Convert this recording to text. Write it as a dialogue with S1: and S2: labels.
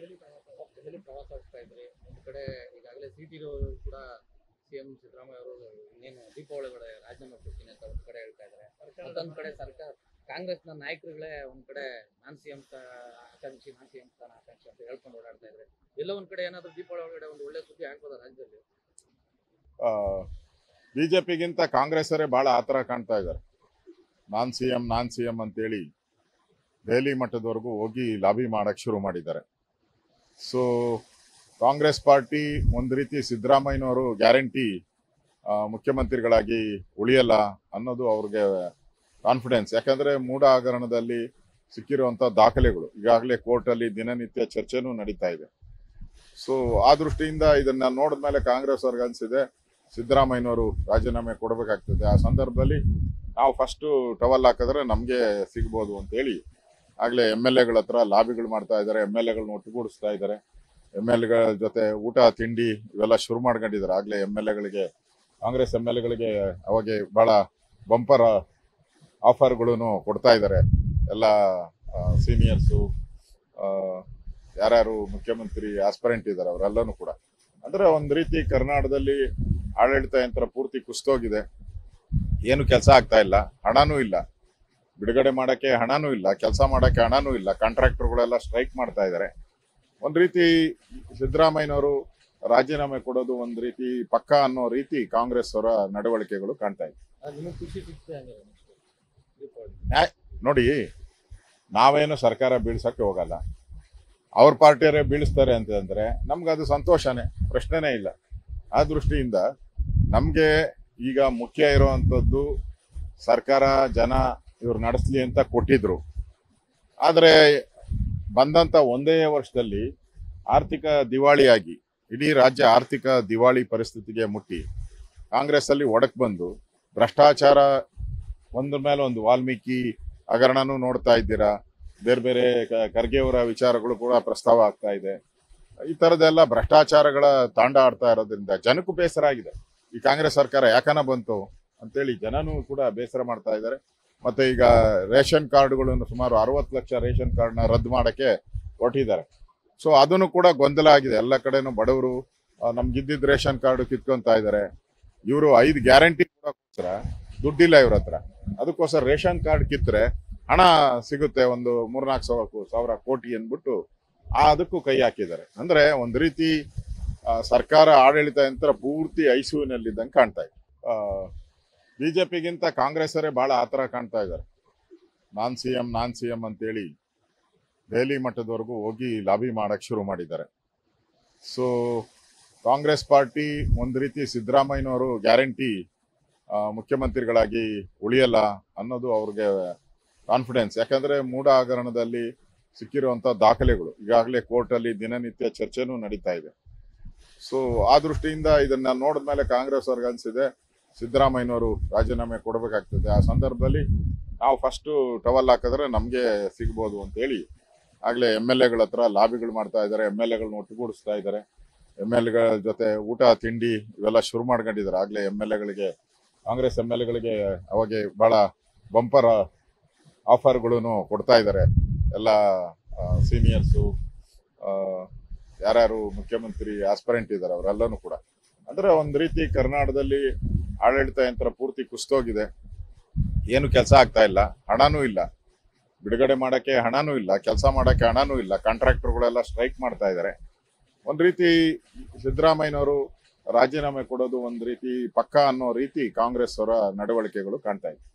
S1: ದೆಹಲಿ ಪ್ರವಾಸ ಹೋಗ್ತಾ ಇದ್ರಿ. ಒಂದು ಕಡೆ ಈಗಾಗಲೇ ಸಿಟಿ ಕೂಡ ಸಿಎಂ ಸಿದ್ದರಾಮಯ್ಯ ಅವರು ಇನ್ನೇನು ದೀಪಾವಳಿ ರಾಜೀನಾಮೆ ಕೊಡ್ತೀನಿ ಅಂತ ಒಂದು ಕಡೆ ಹೇಳ್ತಾ ಇದ್ದಾರೆ ಮತ್ತೊಂದು ಕಡೆ ಸರ್ಕಾರ, ಕಾಂಗ್ರೆಸ್ನ ನಾಯಕರುಗಳೇ ಒಂದ್ ಕಡೆ ನಾನ್ ಸಿಎಂ ಆಕಾಂಕ್ಷಿ, ನಾನ್ ಸಿಎಂ ಸ್ಥಾನ ಆಕಾಂಕ್ಷಿ ಅಂತ ಹೇಳ್ಕೊಂಡು ಓಡಾಡ್ತಾ ಇದ್ರೆ. ಎಲ್ಲ ಒಂದ್ ಕಡೆ ಏನಾದ್ರು ದೀಪಾವಳಿ ಒಳಗಡೆ ಒಂದು ಒಳ್ಳೆ ಸುದ್ದಿ ಆಗ್ಬೋದ ರಾಜ್ಯದಲ್ಲಿ?
S2: ಬಿಜೆಪಿಗಿಂತ ಕಾಂಗ್ರೆಸ್ಸರೇ ಬಹಳ ಆತರ ಕಾಣ್ತಾ ಇದ್ದಾರೆ. ನಾನ್ ಸಿ ಎಂ ನಾನ್ ಸಿ ಎಂ ಅಂತೇಳಿ ದೆಹಲಿ ಮಟ್ಟದವರೆಗೂ ಹೋಗಿ ಲಾಬಿ ಮಾಡಕ್ ಶುರು ಮಾಡಿದ್ದಾರೆ. ಸೊ ಕಾಂಗ್ರೆಸ್ ಪಾರ್ಟಿ ಒಂದು ರೀತಿ ಸಿದ್ದರಾಮಯ್ಯನವರು ಗ್ಯಾರಂಟಿ ಮುಖ್ಯಮಂತ್ರಿಗಳಾಗಿ ಉಳಿಯಲ್ಲ ಅನ್ನೋದು ಅವ್ರಿಗೆ ಕಾನ್ಫಿಡೆನ್ಸ್. ಯಾಕಂದರೆ ಮೂಢ ಹಗರಣದಲ್ಲಿ ಸಿಕ್ಕಿರುವಂಥ ದಾಖಲೆಗಳು, ಈಗಾಗಲೇ ಕೋರ್ಟಲ್ಲಿ ದಿನನಿತ್ಯ ಚರ್ಚೆನೂ ನಡೀತಾ ಇದೆ. ಸೊ ಆ ದೃಷ್ಟಿಯಿಂದ ಇದನ್ನು ನೋಡಿದ ಮೇಲೆ ಕಾಂಗ್ರೆಸ್ ಅವ್ರಿಗೆ ಅನಿಸಿದೆ, ಸಿದ್ದರಾಮಯ್ಯನವರು ರಾಜೀನಾಮೆ ಕೊಡಬೇಕಾಗ್ತದೆ. ಆ ಸಂದರ್ಭದಲ್ಲಿ ನಾವು ಫಸ್ಟು ಟವಲ್ ಹಾಕಿದ್ರೆ ನಮಗೆ ಸಿಗ್ಬೋದು ಅಂತ ಹೇಳಿ ಆಗ್ಲೇ ಎಂ ಎಲ್ ಎಗಳ ಹತ್ರ ಲಾಬಿಗಳು ಮಾಡ್ತಾ ಇದ್ದಾರೆ ಎಂ ಎಲ್ ಎಗಳನ್ನ ಒಟ್ಟುಗೂಡಿಸ್ತಾ ಇದ್ದಾರೆ. ಎಂ ಎಲ್ ಎಗಳ ಜೊತೆ ಊಟ, ತಿಂಡಿ ಇವೆಲ್ಲ ಶುರು ಮಾಡ್ಕೊಂಡಿದ್ದಾರೆ. ಆಗ್ಲೇ ಎಂ ಎಲ್ ಎಗಳಿಗೆ ಕಾಂಗ್ರೆಸ್ ಎಂ ಎಲ್ ಎಗಳಿಗೆ ಅವಾಗೆ ಬಹಳ ಬಂಪರ್ ಆಫರ್ಗಳನ್ನು ಕೊಡ್ತಾ ಇದ್ದಾರೆ. ಎಲ್ಲ ಸೀನಿಯರ್ಸು ಯಾರ್ಯಾರು ಮುಖ್ಯಮಂತ್ರಿ ಆಸ್ಪರೆಂಟ್ ಇದ್ದಾರೆ, ಅವರೆಲ್ಲನೂ ಕೂಡ. ಅಂದರೆ ಒಂದು ರೀತಿ ಕರ್ನಾಟಕದಲ್ಲಿ ಆಡಳಿತ ಯಂತ್ರ ಪೂರ್ತಿ ಕುಸ್ತೋಗಿದೆ. ಏನು ಕೆಲಸ ಆಗ್ತಾ ಇಲ್ಲ, ಹಣನೂ ಇಲ್ಲ. ಬಿಡುಗಡೆ ಮಾಡೋಕ್ಕೆ ಹಣನೂ ಇಲ್ಲ ಕೆಲಸ ಮಾಡೋಕ್ಕೆ ಹಣನೂ ಇಲ್ಲ ಕಾಂಟ್ರಾಕ್ಟರ್ಗಳೆಲ್ಲ ಸ್ಟ್ರೈಕ್ ಮಾಡ್ತಾ ಇದ್ದಾರೆ ಒಂದು ರೀತಿ ಸಿದ್ದರಾಮಯ್ಯನವರು ರಾಜೀನಾಮೆ ಕೊಡೋದು ಒಂದು ರೀತಿ ಪಕ್ಕ ಅನ್ನೋ ರೀತಿ ಕಾಂಗ್ರೆಸ್ ಅವರ ನಡವಳಿಕೆಗಳು ಕಾಣ್ತಾ ಇದೆ. ನೋಡಿ ನಾವೇನು ಸರ್ಕಾರ ಬೀಳ್ಸಕ್ಕೆ ಹೋಗಲ್ಲ. ಅವ್ರ ಪಾರ್ಟಿಯವರೇ ಬೀಳಿಸ್ತಾರೆ ಅಂತಂದ್ರೆ ನಮ್ಗೆ ಅದು ಸಂತೋಷನೇ ಪ್ರಶ್ನೆನೇ ಇಲ್ಲ. ಆ ದೃಷ್ಟಿಯಿಂದ ನಮಗೆ ಈಗ ಮುಖ್ಯ ಇರುವಂಥದ್ದು ಸರ್ಕಾರ ಜನ ಇವ್ರು ನಡೆಸಲಿ ಅಂತ ಕೊಟ್ಟಿದ್ರು. ಆದರೆ ಬಂದಂತ ಒಂದೇ ವರ್ಷದಲ್ಲಿ ಆರ್ಥಿಕ ದಿವಾಳಿಯಾಗಿ, ಇಡೀ ರಾಜ್ಯ ಆರ್ಥಿಕ ದಿವಾಳಿ ಪರಿಸ್ಥಿತಿಗೆ ಮುಟ್ಟಿ. ಕಾಂಗ್ರೆಸ್ ಅಲ್ಲಿ ಒಡಕ್ ಬಂದು ಭ್ರಷ್ಟಾಚಾರ ಒಂದ್ರ ಮೇಲೆ ಒಂದು ವಾಲ್ಮೀಕಿ ಹಗರಣನೂ ನೋಡ್ತಾ ಇದ್ದೀರಾ? ಬೇರೆ ಬೇರೆ ಖರ್ಗೆಯವರ ವಿಚಾರಗಳು ಕೂಡ ಪ್ರಸ್ತಾವ ಆಗ್ತಾ ಇದೆ. ಈ ತರದೆಲ್ಲ ಭ್ರಷ್ಟಾಚಾರಗಳ ತಾಂಡ ಆಡ್ತಾ ಇರೋದ್ರಿಂದ ಜನಕ್ಕೂ ಬೇಸರ ಆಗಿದೆ. ಈ ಕಾಂಗ್ರೆಸ್ ಸರ್ಕಾರ ಯಾಕನ ಬಂತು ಅಂತೇಳಿ ಜನನೂ ಕೂಡ ಬೇಸರ ಮಾಡ್ತಾ ಇದ್ದಾರೆ. ಮತ್ತೆ ಈಗ ರೇಷನ್ ಕಾರ್ಡ್ಗಳನ್ನು ಸುಮಾರು ಅರವತ್ತು ಲಕ್ಷ ರೇಷನ್ ಕಾರ್ಡ್ನ ರದ್ದು ಮಾಡಕ್ಕೆ ಹೊರಟಿದ್ದಾರೆ. ಸೊ ಅದನ್ನು ಕೂಡ ಗೊಂದಲ ಆಗಿದೆ. ಎಲ್ಲ ಕಡೆನೂ ಬಡವರು ನಮ್ಗಿದ್ದಿದ್ದ ನಮ್ಗಿದ್ದಿದ್ ರೇಷನ್ ಕಾರ್ಡ್ ಕಿತ್ಕೊಂತಾ ಇದ್ದಾರೆ. ಇವರು ಐದು ಗ್ಯಾರಂಟಿ ದುಡ್ಡಿಲ್ಲ ಇವ್ರ ಹತ್ರ. ಅದಕ್ಕೋಸ್ಕರ ರೇಷನ್ ಕಾರ್ಡ್ ಕಿತ್ತರೆ ಹಣ ಸಿಗುತ್ತೆ ಒಂದು ಮೂರ್ನಾಲ್ಕು ಸಾವಿರ ಸಾವಿರ ಕೋಟಿ ಅಂದ್ಬಿಟ್ಟು ಆ ಅದಕ್ಕೂ ಕೈ ಹಾಕಿದ್ದಾರೆ. ಅಂದ್ರೆ ಒಂದು ರೀತಿ ಸರ್ಕಾರ ಆಡಳಿತ ಯಂತ್ರ ಪೂರ್ತಿ ಐಸಿಯುನಲ್ಲಿದ್ದಂಗೆ ಕಾಣ್ತಾ ಇದೆ. ಬಿಜೆಪಿಗಿಂತ ಕಾಂಗ್ರೆಸ್ಸರೇ ಬಹಳ ಆತರ ಕಾಣ್ತಾ ಇದ್ದಾರೆ. ನಾನ್ ಸಿ ಎಂ ನಾನ್ ಸಿ ಎಂ ಅಂತೇಳಿ ದೆಹಲಿ ಮಟ್ಟದವರೆಗೂ ಹೋಗಿ ಲಾಬಿ ಮಾಡಕ್ ಶುರು ಮಾಡಿದ್ದಾರೆ. ಸೊ ಕಾಂಗ್ರೆಸ್ ಪಾರ್ಟಿ ಒಂದು ರೀತಿ ಸಿದ್ದರಾಮಯ್ಯನವರು ಗ್ಯಾರಂಟಿ ಮುಖ್ಯಮಂತ್ರಿಗಳಾಗಿ ಉಳಿಯಲ್ಲ ಅನ್ನೋದು ಅವ್ರಿಗೆ ಕಾನ್ಫಿಡೆನ್ಸ್. ಯಾಕಂದ್ರೆ ಮೂಢ ಹಗರಣದಲ್ಲಿ ಸಿಕ್ಕಿರುವಂತ ದಾಖಲೆಗಳು, ಈಗಾಗಲೇ ಕೋರ್ಟಲ್ಲಿ ದಿನನಿತ್ಯ ಚರ್ಚೆನೂ ನಡೀತಾ ಇದೆ. ಸೊ ಆ ದೃಷ್ಟಿಯಿಂದ ಇದನ್ನ ನೋಡಿದ್ಮೇಲೆ ಕಾಂಗ್ರೆಸ್ ಅವ್ರಿಗೆ ಅನ್ಸಿದೆ ಸಿದ್ದರಾಮಯ್ಯನವರು ರಾಜೀನಾಮೆ ಕೊಡಬೇಕಾಗ್ತದೆ. ಆ ಸಂದರ್ಭದಲ್ಲಿ ನಾವು ಫಸ್ಟು ಟವಲ್ ಹಾಕಿದ್ರೆ ನಮಗೆ ಸಿಗ್ಬೋದು ಅಂತೇಳಿ ಆಗಲೇ ಎಂ ಎಲ್ ಎಗಳ ಹತ್ರ ಲಾಬಿಗಳು ಮಾಡ್ತಾ ಇದ್ದಾರೆ, ಎಂ ಎಲ್ ಎಗಳನ್ನ ಒಟ್ಟುಗೂಡಿಸ್ತಾ ಇದ್ದಾರೆ. ಎಂ ಎಲ್ ಎಗಳ ಜೊತೆ ಊಟ, ತಿಂಡಿ ಇವೆಲ್ಲ ಶುರು ಮಾಡ್ಕೊಂಡಿದ್ದಾರೆ. ಆಗಲೇ ಎಂ ಎಲ್ ಎಗಳಿಗೆ, ಕಾಂಗ್ರೆಸ್ ಎಂ ಎಲ್ ಎಗಳಿಗೆ ಅವಾಗೆ ಭಾಳ ಬಂಪರ್ ಆಫರ್ಗಳನ್ನು ಕೊಡ್ತಾ ಇದ್ದಾರೆ. ಎಲ್ಲ ಸೀನಿಯರ್ಸು ಯಾರ್ಯಾರು ಮುಖ್ಯಮಂತ್ರಿ, ಆಸ್ಪರೆಂಟ್ ಇದ್ದಾರೆ, ಅವರೆಲ್ಲನೂ ಕೂಡ. ಅಂದರೆ ಒಂದು ರೀತಿ ಕರ್ನಾಟಕದಲ್ಲಿ ಆಡಳಿತ ಯಂತ್ರ ಪೂರ್ತಿ ಕುಸ್ತೋಗಿದೆ ಏನು ಕೆಲಸ ಆಗ್ತಾ ಇಲ್ಲ. ಹಣನೂ ಇಲ್ಲ. ಬಿಡುಗಡೆ ಮಾಡೋಕ್ಕೆ ಹಣನೂ ಇಲ್ಲ. ಕೆಲಸ ಮಾಡೋಕ್ಕೆ ಹಣನೂ ಇಲ್ಲ. ಕಾಂಟ್ರಾಕ್ಟರ್ಗಳೆಲ್ಲ ಸ್ಟ್ರೈಕ್ ಮಾಡ್ತಾ ಇದ್ದಾರೆ. ಒಂದು ರೀತಿ ಸಿದ್ದರಾಮಯ್ಯನವರು ರಾಜೀನಾಮೆ ಕೊಡೋದು ಒಂದು ರೀತಿ ಪಕ್ಕ ಅನ್ನೋ ರೀತಿ ಕಾಂಗ್ರೆಸ್ ಅವರ ನಡವಳಿಕೆಗಳು ಕಾಣ್ತಾ ಇದೆ.